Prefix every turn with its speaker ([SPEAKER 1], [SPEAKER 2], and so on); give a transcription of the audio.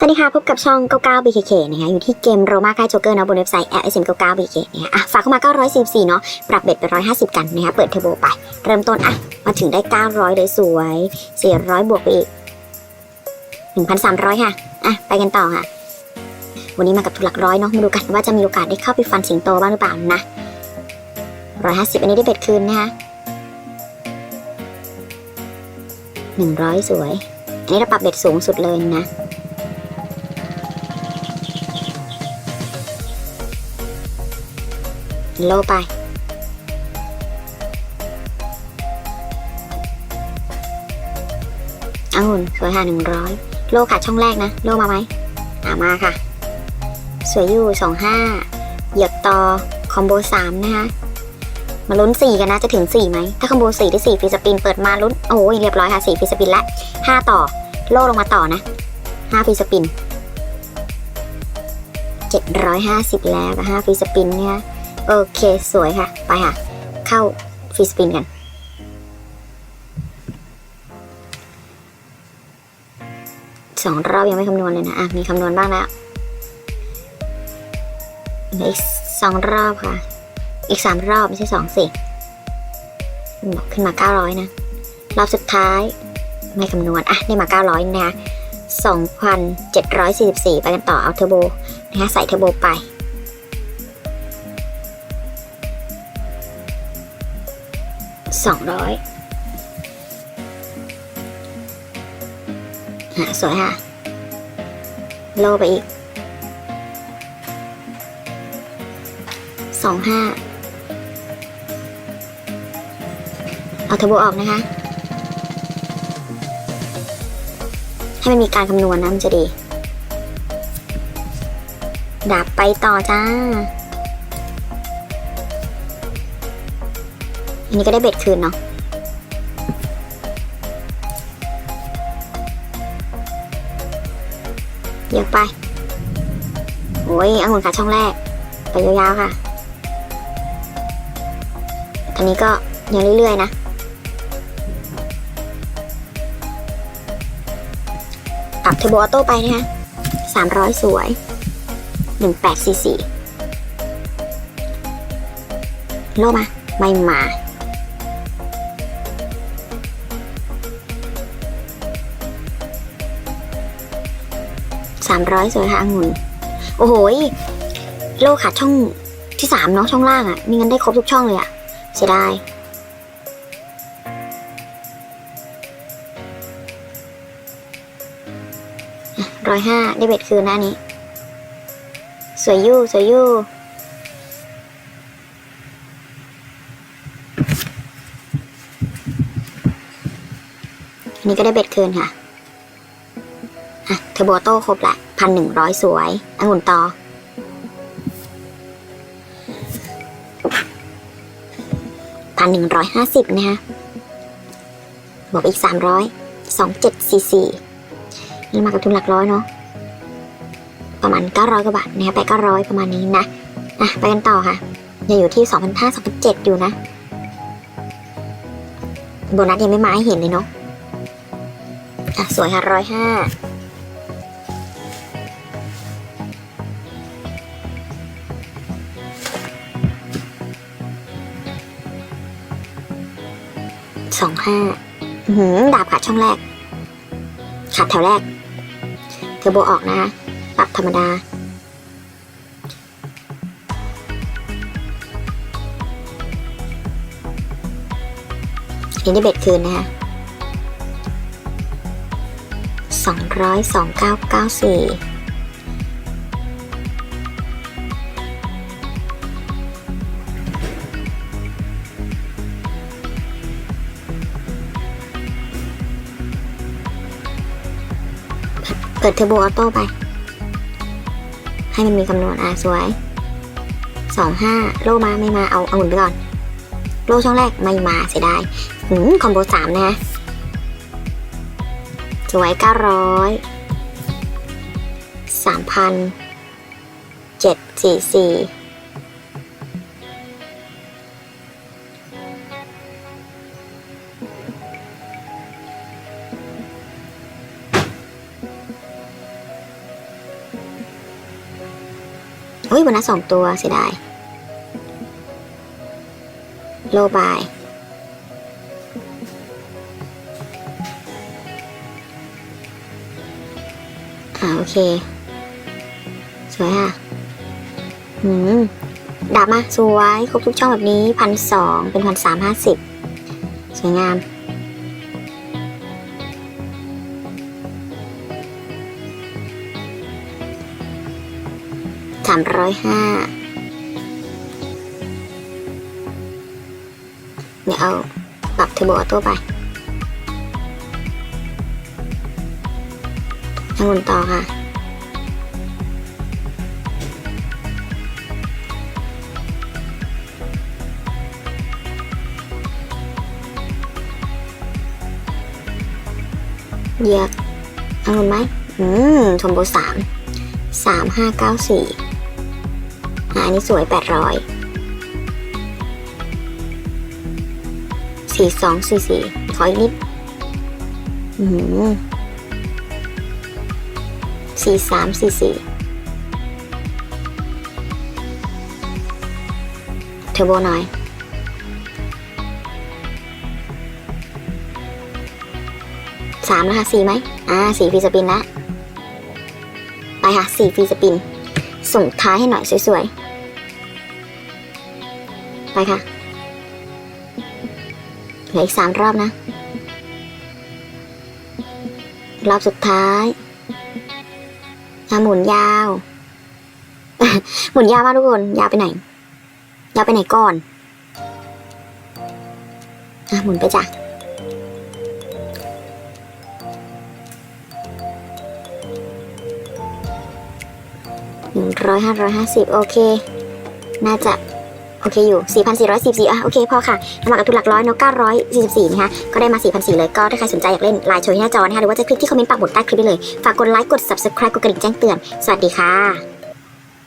[SPEAKER 1] สวัสดีค่ะพบกับช่อง 99 BKK นะคะอยู่ที่เกมโรมาใกล้โจ๊กเกอร์เนาะบนเว็บไซต์ LSM 99 BKK นะคะอะฝากเข้ามา 944 เนาะปรับเบ็ดไป 150 กันนะคะเปิดเทอร์โบไป เริ่มต้นอะ มาถึงได้ 900 เลยสวย 400 บวกไปอีก 1,300 ค่ะ อะ ไปกันต่อค่ะ วันนี้มากับทุลักร้อยเนาะมาดูกันว่าจะมีโอกาสได้เข้าไปฟันสิงโตบ้างหรือเปล่านะ 150 อันนี้ได้เบ็ดคืนนะคะ100 สวย อันนี้เราปรับเบ็ดสูงสุดเลยนะ โลไปองุ่นสวยค่ะหนึ่งร้อยโลค่ะช่องแรกนะ โลมาไหมอามาค่ะ สวยอยู่สองห้าเหยียบต่อคอมโบสามนะคะมาลุ้นสี่กันนะจะถึงสี่ไหมถ้าคอมโบสี่ได้สี่ฟีสปินเปิดมาลุ้นโอ้ยเรียบร้อยค่ะสี่ฟีสปินละห้าต่อ โลลงมาต่อนะห้าฟีสปินเจ็ดร้อยห้าสิบแล้วกับห้าฟรีสปินเนี่ย โอเคสวยค่ะ ไปค่ะ เข้าฟรีสปินกัน สองรอบยังไม่คำนวณเลยนะ อะ มีคำนวณบ้างแล้วอีกสองรอบค่ะ อีกสามรอบไม่ใช่สองสิบอกขึ้นมาเก้าร้อยนะ รอบสุดท้าย ไม่คำนวณ อะ ได้มาเก้าร้อยนะคะสองพันเจ็ดร้อยสี่สิบสี่ไปกันต่อเอาเทอร์โบนะคะใส่เทอร์โบไป สองร้อยอะสวยค่ะโลไปอีกสองห้าเอาเทอร์โบออกนะคะ ให้มันมีการคำนวณนะมันจะดี ดับไปต่อจ้า อันนี้ก็ได้เบ็ดคืนเนาะเยอะไปโอ้ยองุ่นขาช่องแรก ไปยาวๆค่ะ อันนี้ก็ยังเรื่อยๆนะปรับเทอร์โบออโต้ไปนะคะสามร้อยสวยหนึ่งแปดซีซีโลมา ไม่มา สามร้อยสวยค่ะองุ่น โอ้โหโลขาดช่องที่สามเนาะช่องล่างอะ่ะ มีงั้นได้ครบทุกช่องเลยอะ่ะ เสียดายร้อยห้าได้เบ็ดคืนหนะอันนี้ สวยยู่ สวยยู่อันนี้ก็ได้เบ็ดคืนค่ะ เทอร์โบโต้ครบละพันหนึ่งร้อยสวยองุ่นต่อ พันหนึ่งร้อยห้าสิบนะคะบวกอีกสามร้อยสองเจ็ดสี่สี่นี่มากับทุนหลักร้อยเนาะ ประมาณเก้าร้อยกว่าบาทนะคะไปเก้าร้อยประมาณนี้นะ อะ ไปกันต่อค่ะยังอยู่ที่สองพันห้าสองพันเจ็ดอยู่นะโบนัสยังไม่มาให้เห็นเลยเนาะ อะ สวยค่ะร้อยห้า สองห้าอื้อหือดาบขาดช่องแรก ขาดแถวแรก เทอร์โบออกนะคะปรับธรรมดาอันนี้ได้เบ็ดคืนนะคะสองร้อยสองเก้าเก้าสี่ ปิดเทอร์โบออโต้ไป ให้มันมีคำนวณอะสวยสองห้าโลมาไม่มาเอาเอาหมุนไปก่อน โลช่องแรกไม่มาเสียดายหืมคอมโบสามนะฮะสวยเก้าร้อยสามพันเจ็ดสี่สี่ เฮ้ยโบนัสสองตัวเสียดาย โลบาย อ่าโอเค สวยค่ะ หืมดับมา สวย ครบทุกช่องแบบนี้พันสองเป็นพันสามห้าสิบสวยงาม สามร้อยห้าเดี๋ยวเอาปรับเทอร์โบออโต้ไปให้หมุนต่อค่ะ เหยียบเอาหมุนไหม อืมชมโบสามสามห้าเก้าสี่ อันนี้สวยแปดร้อยสี่สองสี่สี่ขออีกนิดอืมสี่สามสี่สี่เทอร์โบหน่อยสามแล้วค่ะสี่ไหมอ่าสี่ฟีสปินละไปค่ะสี่ฟีสปิน ส่งท้ายให้หน่อยสวยๆ ไปค่ะ เหลืออีกสามรอบนะ รอบสุดท้ายหมุนยาว หมุนยาวมากทุกคน ยาวไปไหน ยาวไปไหนก่อนอะหมุนไปจ้ะหนึ่งร้อยห้าร้อยห้าสิบโอเค น่าจะ โอเคอยู่ 4,444อะโอเคพอค่ะน้ำหนักกับทุนหลักร้อยเนาะเก้าร้อยสี่สี่นะคะก็ได้มา 4,400เลยก็ถ้าใครสนใจอยากเล่นไลน์โชว์ที่หน้าจอนะคะหรือว่าจะคลิกที่คอมเมนต์ปักหมุดใต้คลิปได้เลย ฝากกดไลค์กด subscribe กดกระดิ่งแจ้งเตือน สวัสดีค่ะ